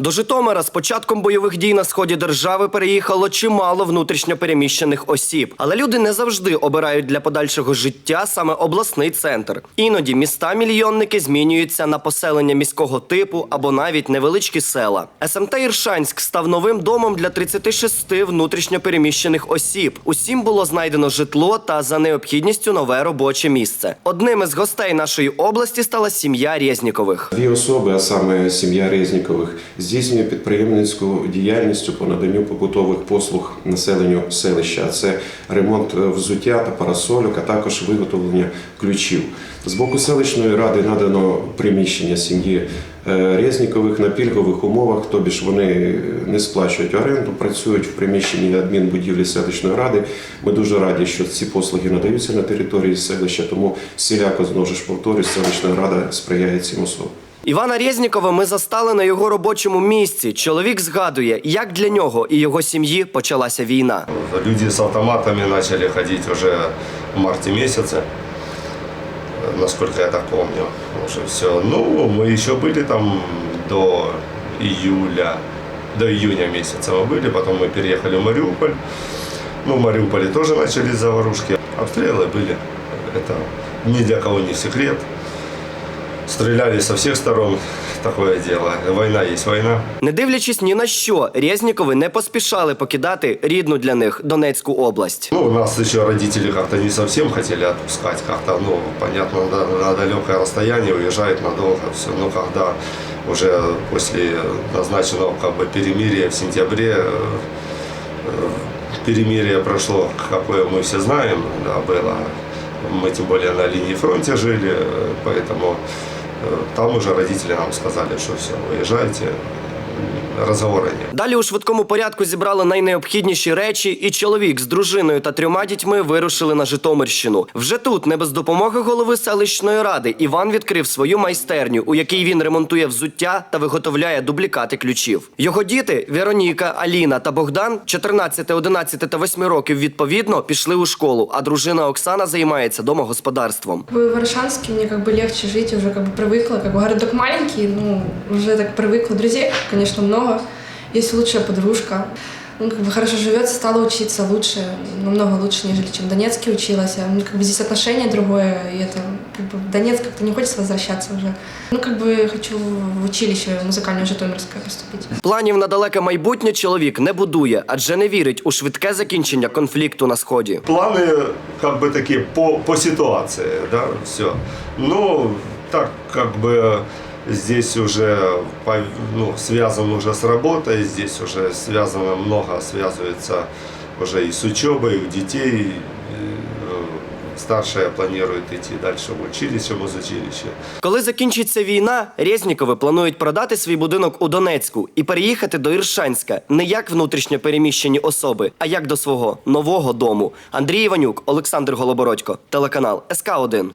До Житомира з початком бойових дій на сході держави переїхало чимало внутрішньо переміщених осіб. Але люди не завжди обирають для подальшого життя саме обласний центр. Іноді міста-мільйонники змінюються на поселення міського типу або навіть невеличкі села. СМТ Іршанськ став новим домом для 36 внутрішньо переміщених осіб. Усім було знайдено житло та за необхідністю нове робоче місце. Одним із гостей нашої області стала сім'я Резнікових. Дві особи, а саме сім'я Резнікових, здійснює підприємницьку діяльність по наданню побутових послуг населенню селища. Це ремонт е, взуття та парасольок, а також виготовлення ключів. З боку селищної ради надано приміщення сім'ї е, Резнікових на пільгових умовах, тобі ж вони не сплачують оренду, працюють в приміщенні адмінбудівлі селищної ради. Ми дуже раді, що ці послуги надаються на території селища, тому всіляко знову ж повторюю, селищна рада сприяє цим особам. Івана Резнікова ми застали на його робочому місці. Чоловік згадує, як для нього і його сім'ї почалася війна. Люди с автоматами начали ходить уже в марте месяце, насколько я так помню. Уже все. Ну, мы еще были там до июля, до июня месяца мы были, потом мы переехали в Мариуполь. Ну, в Мариуполе тоже начались заварушки. Обстрелы были. Это ни для кого не секрет. Стреляли со всех сторон. Такое дело. Война есть война. Не дивлячись ні на що, Резнікови не поспішали покидати рідну для них Донецьку область. Ну, у нас еще родители как-то не совсем хотели отпускать, как-то, ну, понятно, на, на далекое расстояние уезжает надолго, все. Но когда уже после назначенного как бы перемирия в сентябре, э, э, перемирие прошло, какое мы все знаем, да, было. Мы тем более на линии фронта жили, э, поэтому э, там уже родители нам сказали, что все, уезжайте, разговора нет. Далі у швидкому порядку зібрали найнеобхідніші речі, і чоловік з дружиною та трьома дітьми вирушили на Житомирщину. Вже тут, не без допомоги голови селищної ради, Іван відкрив свою майстерню, у якій він ремонтує взуття та виготовляє дублікати ключів. Його діти Вероніка, Аліна та Богдан, 14, 11 та 8 років відповідно, пішли у школу. А дружина Оксана займається домогосподарством. Как бы В Ворошанске мне как бы легче жить, уже как бы привыкла. Как бы городок маленький, ну, уже так привыкла. Друзей, конечно, много. Есть лучшая подружка. Ну, как бы хорошо живется, стала учиться лучше, намного лучше, нежели чем в Донецке училась. А, Ну, как бы здесь отношение другое, и это как бы в Донецк как-то не хочется возвращаться уже. Ну, как бы хочу в училище музыкальное Житомирское поступить. Планів на далеке майбутнє чоловік не будує, адже не вірить у швидке закінчення конфлікту на сході. Планы как бы такие по, по ситуации, да, все. Ну, так как бы здесь уже ну, связан уже с работой, здесь уже связано много, связывается уже и с учебой, и у детей. Э, Старшая планирует идти дальше в училище, в училище. Коли закінчиться війна, Резнікови планують продати свій будинок у Донецьку і переїхати до Іршанська не як внутрішньо переміщені особи, а як до свого нового дому. Андрій Іванюк, Олександр Голобородько, телеканал СК 1